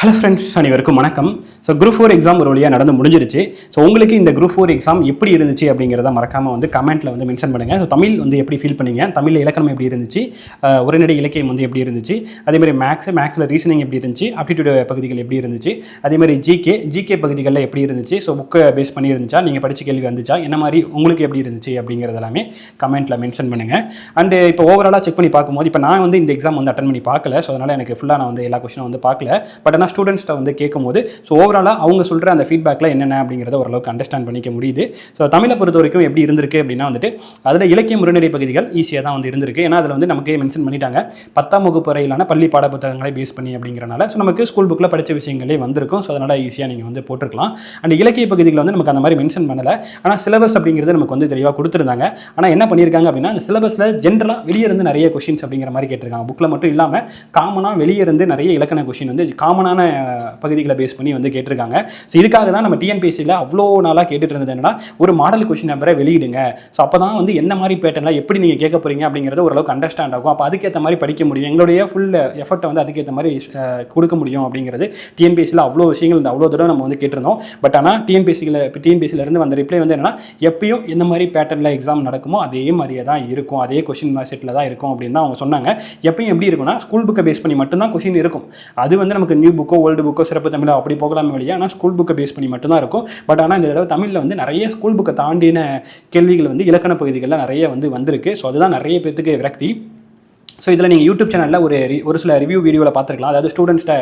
Hello friends அனைவருக்கும் வணக்கம். So group four exam ஒரு வழியாக நடந்து முடிஞ்சிருச்சு. ஸோ உங்களுக்கு இந்த குரூப் ஃபோர் எக்ஸாம் எப்படி இருந்துச்சு அப்படிங்கிறத மறக்காமல் வந்து கமெண்ட்டில் வந்து மென்ஷன் பண்ணுங்கள் ஸோ தமிழ் வந்து எப்படி ஃபீல் பண்ணீங்க? தமிழ் இலக்கணம் எப்படி இருந்துச்சு? உரைநடை இலக்கியம் வந்து எப்படி இருந்துச்சு? அதேமாதிரி மேக்ஸ் மேக்ஸில் ரீசனிங் எப்படி இருந்துச்சு? ஆப்டிடியூட் பகுதிகள் எப்படி இருந்துச்சு? அதேமாதிரி ஜிகே ஜிகே பகுதிகளில் எப்படி இருந்துச்சு? ஸோ புக்கை பேஸ் பண்ணி இருந்துச்சா நீங்கள் படித்த கேள்வி வந்துச்சா? என்ன மாதிரி உங்களுக்கு எப்படி இருந்துச்சு அப்படிங்கிறது எல்லாமே கமெண்ட்டில் மென்ஷன் பண்ணுங்கள் அண்டு இப்போ ஓவராலாக செக் பண்ணி பார்க்கும்போது இப்போ நான் வந்து இந்த எக்ஸாம் வந்து அட்டன் பண்ணி பார்க்கல. ஸோ அதனால் எனக்கு ஃபுல்லாக நான் வந்து எல்லா கொஸ்டினும் வந்து பார்க்கல. பட் ஆனால் ஸ்டூடெண்ட்ஸ்ட்டை வந்து கேட்கும்போது ஸோ ஓவராலாக அவங்க சொல்கிற அந்த ஃபீட்பேக்கில் என்னென்ன அப்படிங்கிறத ஓரளவுக்கு அண்டர்ஸ்டாண்ட் பண்ணிக்க முடியுது. ஸோ தமிழை பொறுத்த வரைக்கும் எப்படி இருந்திருக்கு அப்படின்னா வந்துட்டு அதில் இலக்கிய முறைநடை பகுதிகள் ஈஸியாக தான் வந்து இருந்திருக்கு. ஏன்னா அதில் வந்து நமக்கே மென்ஷன் பண்ணிட்டாங்க. பத்தாம் வகுப்பு வரையிலான பள்ளி பாட புத்தகங்களை பேஸ் பண்ணி அப்படிங்கிறனால ஸோ நமக்கு ஸ்கூல் புக்கில் படித்த விஷயங்களே வந்திருக்கும். ஸோ அதனால் ஈஸியாக நீங்கள் வந்து போட்டிருக்கலாம். அண்ட் இலக்கிய பகுதிகளில் வந்து நமக்கு அந்த மாதிரி மென்ஷன் பண்ணலை. ஆனால் சிலபஸ் அப்படிங்கிறது நமக்கு வந்து தெளிவாக கொடுத்துருந்தாங்க. ஆனால் என்ன பண்ணியிருக்காங்க அப்படின்னா அந்த சிலபஸில் ஜென்ரலாக வெளியே இருந்து நிறைய கொஷின்ஸ் அப்படிங்கிற மாதிரி கேட்டிருக்காங்க. புக்கில் மட்டும் இல்லாமல் காமனாக வெளியே இருந்து நிறைய இலக்கண கொஷின் வந்து காமனான பகுதிகளை பேஸ் பண்ணி வந்து கேட்டிருக்காங்க. ஸோ இதுக்காக தான் நம்ம டிஎன்பிஎஸ்சியில் அவ்வளோ நாளாக கேட்டுட்டு இருந்தது என்னன்னா ஒரு மாடல் கொஷின் நம்பரை வெளியிடுங்க. ஸோ அப்போ தான் வந்து என்ன மாதிரி பேட்டர்னில் எப்படி நீங்கள் கேட்க போகிறீங்க அப்படிங்கிறது ஓரளவுக்கு அண்டர்ஸ்டாண்ட் ஆகும். அப்போ அதுக்கேற்ற மாதிரி படிக்க முடியும். எங்களுடைய ஃபுல் எஃபர்ட்டை வந்து அதுக்கேற்ற மாதிரி கொடுக்க முடியும் அப்படிங்கிறது டிஎன்பிஎஸ்சியில் அவ்வளோ விஷயங்கள் இந்த அவ்வளோ தூரம் நம்ம வந்து கேட்டிருந்தோம். பட் ஆனால் டிஎன்பிஎஸ்சியில் இப்போ இருந்து வந்த ரிப்ளை வந்து என்னன்னா எப்பயும் எந்த மாதிரி பேட்டர்னில் எக்ஸாம் நடக்குமோ அதே மாதிரியே தான் இருக்கும். அதே கொஷின் செட்டில் தான் இருக்கும் அப்படின்னு தான் அவங்க சொன்னாங்க. எப்பயும் எப்படி இருக்கும்னா ஸ்கூல் புக்கை பேஸ் பண்ணி மட்டும்தான் கொஷின் இருக்கும். அது வந்து நமக்கு நியூ புக் புக்கோ ஓல்டு புக்கோ சிறப்பு தமிழோ அப்படி போகலாமே வழியா ஆனால் ஸ்கூல் புக்கை பேஸ் பண்ணி மட்டும்தான் இருக்கும். பட் ஆனால் இந்த தடவை தமிழில் வந்து நிறைய ஸ்கூல் புக்கை தாண்டின கேள்விகள் வந்து இலக்கண பகுதிகளில் நிறைய வந்து வந்திருக்கு. ஸோ அதுதான் நிறைய பேத்துக்கு விரக்தி. ஸோ இதில் நீங்கள் யூடியூப் சேனலில் ஒரு ஒரு சில ரிவ்யூ வீடியோவில் பார்த்துருக்கலாம். அதாவது ஸ்டூடெண்ட்ஸ்ட்ட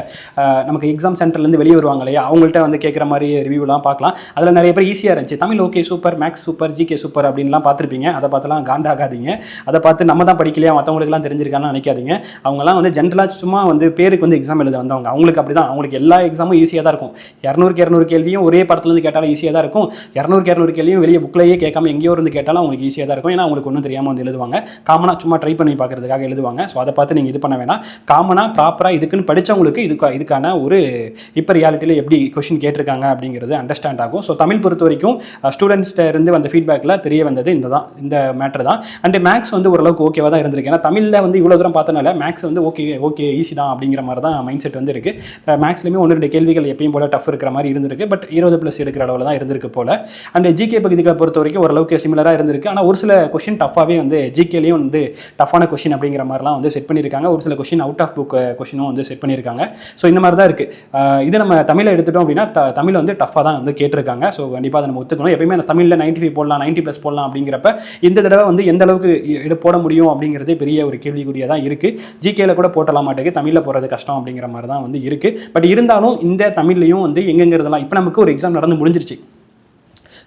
நமக்கு எக்ஸாம் சென்டர்லேருந்து வெளியே வருவாங்க இல்லையா? அவங்கள்ட்ட வந்து கேட்குற மாதிரி ரிவ்யூலாம் பார்க்கலாம். அதில் நிறைய பேர் ஈஸியாக இருந்துச்சு. Tamil okay super maths super GK super அப்படின்லாம் பார்த்துருப்பீங்க. அதை பார்த்துலாம் காண்டாகாதீங்க அதை பார்த்து நம்ம தான் படிக்கலையா? மற்றவங்களுக்குலாம் தெரிஞ்சிருக்கான்னு நினைக்காதீங்க. அவங்கலாம் வந்து ஜென்ரலாக சும்மா வந்து பேருக்கு வந்து எக்ஸாம் எழுத வந்தவங்க. அவங்களுக்கு அப்படி தான். அவங்களுக்கு எல்லா எக்ஸாமும் ஈஸியாக தான் இருக்கும். இரநூறுக்கு இரநூறு கேள்வியும் ஒரே படத்துலேருந்து கேட்டாலும் ஈஸியாக தான் இருக்கும். இரநூறுக்கு இரநூறு கேள்வியும் வெளியே புக்லேயே கேட்காம எங்கேயோ இருந்து கேட்டாலும் அவங்களுக்கு ஈஸியாக தான் இருக்கும். ஏன்னா அவங்களுக்கு ஒன்றும் தெரியாமல் வந்து எழுதுவாங்க. காமனாக சும்மா ட்ரை பண்ணி பார்க்குறதுக்காக எழுதுவாங்க. ஸோ அதை பார்த்து நீங்கள் இது பண்ண வேணாம். காமனாக ப்ராப்பராக இதுக்குன்னு படித்தவங்களுக்கு இதுக்கு இதுக்கான ஒரு இப்போ ரியாலிட்டியில் எப்படி கொஷின் கேட்டிருக்காங்க அப்படிங்கிறது அண்டர்ஸ்டாண்ட் ஆகும். ஸோ தமிழ் பொறுத்த வரைக்கும் ஸ்டூடெண்ட்ஸ்ட்ட இருந்து வந்த ஃபீட்பேக்கில் தெரிய வந்தது இந்த தான் இந்த மேட்ரு தான். அண்ட் மேக்ஸ் வந்து ஓரளவுக்கு ஓகேவாக தான் இருந்திருக்கு. ஏன்னா தமிழில் வந்து இவ்வளோ தூரம் பார்த்தனால மேக்ஸ் வந்து ஓகே ஓகே ஈஸி தான் அப்படிங்கிற மாதிரி தான் மைண்ட் செட் வந்து இருக்குது மேக்ஸ்லேயுமே ஒன்று ரெண்டு கேள்விகள் எப்பயும் போல டஃப் இருக்கிற மாதிரி இருந்திருக்கு. பட் இருபது ப்ளஸ் எடுக்கிற அளவில் தான் இருந்திருக்கு போல. அண்ட் ஜிகே பகுதிகளை பொறுத்த வரைக்கும் ஓரளவுக்கு சிமிலராக இருந்திருக்கு. ஆனால் ஒரு சில கொஷின் டஃபாகவே வந்து ஜிகேலையும் வந்து டஃப்பான கொஷின் அப்படிங்கிற மாதிரி மாதிரிலாம் வந்து செட் பண்ணியிருக்காங்க. ஒரு சில கொஷின் அவுட் ஆஃப் புக் கொஷினும் வந்து செட் பண்ணியிருக்காங்க. ஸோ இந்த மாதிரி தான் இருக்குது இது நம்ம தமிழை எடுத்துட்டோம் அப்படின்னா த- தமிழ் வந்து டஃப்பாக தான் வந்து கேட்டிருக்காங்க. ஸோ கண்டிப்பாக அதை நம்ம ஒத்துக்கணும். எப்பயுமே அந்த தமிழில் நைன்டி ஃபைவ் போடலாம் நைன்ட்டி ப்ளஸ் போடலாம் அப்படிங்கிறப்ப இந்த தடவை வந்து எந்த அளவுக்கு எடு போட முடியும் அப்படிங்கிறதே பெரிய ஒரு கேள்விக்குறியாக தான் இருக்குது ஜிகேல கூட போட்டலாம் மாட்டேங்குது. தமிழில் போடுறது கஷ்டம் அப்படிங்கிற மாதிரி தான் வந்து இருக்குது பட் இருந்தாலும் இந்த தமிழ்லையும் வந்து எங்கெங்கிறதெல்லாம் இப்போ நமக்கு ஒரு எக்ஸாம் நடந்து முடிஞ்சிருச்சு.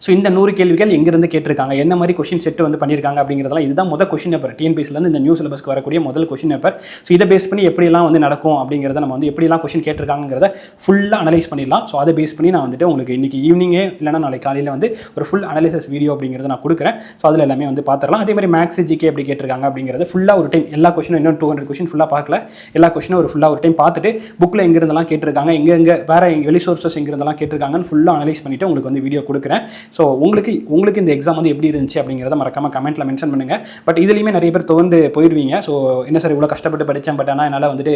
ஸோ இந்த நூறு கேள்விகள் எங்கிருந்து கேட்டிருக்காங்க? என்ன மாதிரி கொஷின் செட்டு வந்து பண்ணியிருக்காங்க அப்படிங்கிறதெல்லாம் இதுதான் முதல் கொஷின் பேப்பர் டிஎன்பிஎஸ்லேருந்து இந்த நியூ சிலபஸ்க்கு வரக்கூடிய முதல் கொஷின் பேப்பர் ஸோ இதை பேஸ் பண்ணி எப்படிலாம் வந்து நடக்கும் அப்படிங்கிறத நம்ம வந்து எப்படிலாம் கொஷின் கேட்டிருக்காங்கிறத ஃபுல்லாக அனலைஸ் பண்ணிடலாம். ஸோ அதை பேஸ் பண்ணி நான் வந்துட்டு உங்களுக்கு இன்றைக்கி ஈவினிங்கே இல்லைனா நாளைக்கு காலையில் வந்து ஒரு ஃபுல் அனலைசஸ் வீடியோ அப்படிங்கிறத நான் கொடுக்குறேன். ஸோ அதில் எல்லாமே வந்து பார்த்துடலாம் அதே மாதிரி மேக்ஸ் ஜிகே எப்படி கேட்டிருக்காங்க அப்படிங்கிறது ஃபுல்லாக ஒரு டைம் எல்லா கொஷினும் இன்னும் டூ ஹண்ட்ரட் கொஷின் ஃபுல்லாக பார்க்கல எல்லா கொஷினும் ஒரு ஃபுல்லாக ஒரு டைம் பார்த்துட்டு புக்கில் எங்கிருந்தெல்லாம் கேட்டிருக்காங்க எங்கே எங்கே வேறு வெளி சோர்சஸ் எங்கிருந்தெல்லாம் கேட்டிருக்காங்கன்னு ஃபுல்லாக அனலைஸ் பண்ணிவிட்டு உங்களுக்கு வந்து வீடியோ கொடுக்குறேன். ஸோ உங்களுக்கு உங்களுக்கு இந்த எக்ஸாம் வந்து எப்படி இருந்துச்சு அப்படிங்கிறத மறக்காம கமெண்ட்டில் மென்ஷன் பண்ணுங்கள் பட் இதுலேயுமே நிறைய பேர் தோண்டு போயிடுவீங்க ஸோ என்ன சார் இவ்வளோ கஷ்டப்பட்டு படித்தேன் பட் ஆனால் என்னால் வந்துட்டு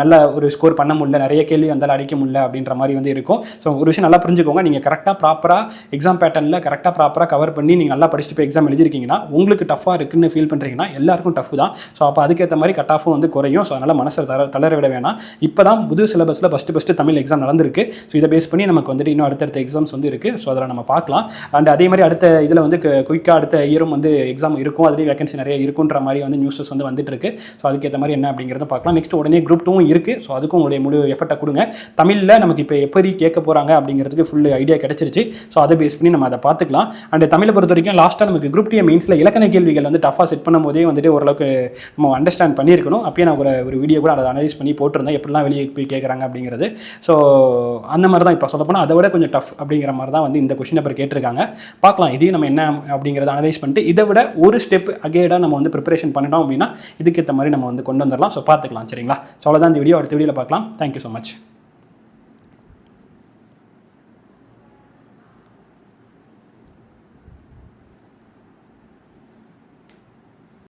நல்ல ஒரு ஸ்கோர் பண்ண முடியல. நிறைய கேள்வி வந்தாலும் அடிக்க முடியல அப்படின்ற மாதிரி வந்து இருக்கும். ஸோ ஒரு விஷயம் நல்லா புரிஞ்சுக்கோங்க. நீங்கள் கரெக்டாக ப்ராப்பராக எக்ஸாம் பேட்டர்னில் கரெக்டாக ப்ராப்பராக கவர் பண்ணி நீங்கள் நல்லா படிச்சுட்டு போய் எக்ஸாம் எழுதிருக்கீங்கன்னா உங்களுக்கு டஃப்பாக இருக்குன்னு ஃபீல் பண்ணுறீங்கன்னா எல்லாருக்கும் டஃப் தான். ஸோ அப்போ அதுக்கேற்ற மாதிரி கட் ஆஃபும் வந்து குறையும். ஸோ அதனால் மனசை தளர தளர விட வேணாம். இப்போ தான் புது சிலபஸில் ஃபஸ்ட்டு ஃபஸ்ட்டு தமிழ் எக்ஸாம் நடந்திருக்கு. ஸோ இதை பேஸ் பண்ணி நமக்கு வந்துட்டு இன்னும் அடுத்தடுத்த எக்ஸாம்ஸ் வந்து இருக்குது ஸோ அதில் நம்ம பார்க்கலாம். அண்ட் அதே மாதிரி அடுத்த இதில் வந்து குயிக்காக அடுத்த இயரும் வந்து எக்ஸாம் இருக்கும். அதுலேயும் வேகன்சி நிறைய இருக்குன்ற மாதிரி வந்து நியூஸஸ் வந்து வந்துட்டு இருக்கு. ஸோ அதுக்கேற்ற மாதிரி என்ன அப்படிங்கிறத பார்க்கலாம். நெக்ஸ்ட் உடனே குரூப் டூவும் இருக்குது ஸோ அதுக்கும் உங்களுடைய முழு எஃபர்ட்டை கொடுங்க. தமிழில் நமக்கு இப்போ எப்படி கேட்க போகிறாங்க அப்படிங்கிறதுக்கு ஃபுல் ஐடியா கிடச்சிருச்சு. ஸோ அதை பேஸ் பண்ணி நம்ம அதை பார்த்துக்கலாம். அண்ட் தமிழை பொறுத்த வரைக்கும் லாஸ்ட்டாக நமக்கு குரூப் டி மெயின்ஸில் இலக்கண கேள்விகள் வந்து டஃபாக செட் பண்ணும்போதே வந்துட்டு ஓரளவுக்கு நம்ம அண்டர்ஸ்டாண்ட் பண்ணியிருக்கணும். அப்பயே நான் ஒரு ஒரு வீடியோ கூட அதை அனலைஸ் பண்ணி போட்டிருந்தேன். எப்படிலாம் வெளியே போய் கேட்குறாங்க அப்படிங்கிறது. ஸோ அந்த மாதிரி தான் இப்போ சொல்லப்போனால் அதை விட கொஞ்சம் டஃப் அப்படிங்கிற மாதிரி தான் வந்து இந்த கொஷின் பேப்பர் கேட்டிருக்காங்க. பார்க்கலாம் இதையும் நம்ம என்ன அப்படிங்கிறத அனலைஸ் பண்ணிட்டு இதை விட ஒரு ஸ்டெப் அகேடாக நம்ம வந்து ப்ரிப்பரேஷன் பண்ணிட்டோம் அப்படின்னா இதுக்கேற்ற மாதிரி நம்ம வந்து கொண்டு வந்துடலாம். ஸோ பார்த்துக்கலாம் சரிங்களா? ஸோ அவ்வளோதான் இந்த வீடியோ அடுத்த வீடியோவில் பார்க்கலாம். Thank you so much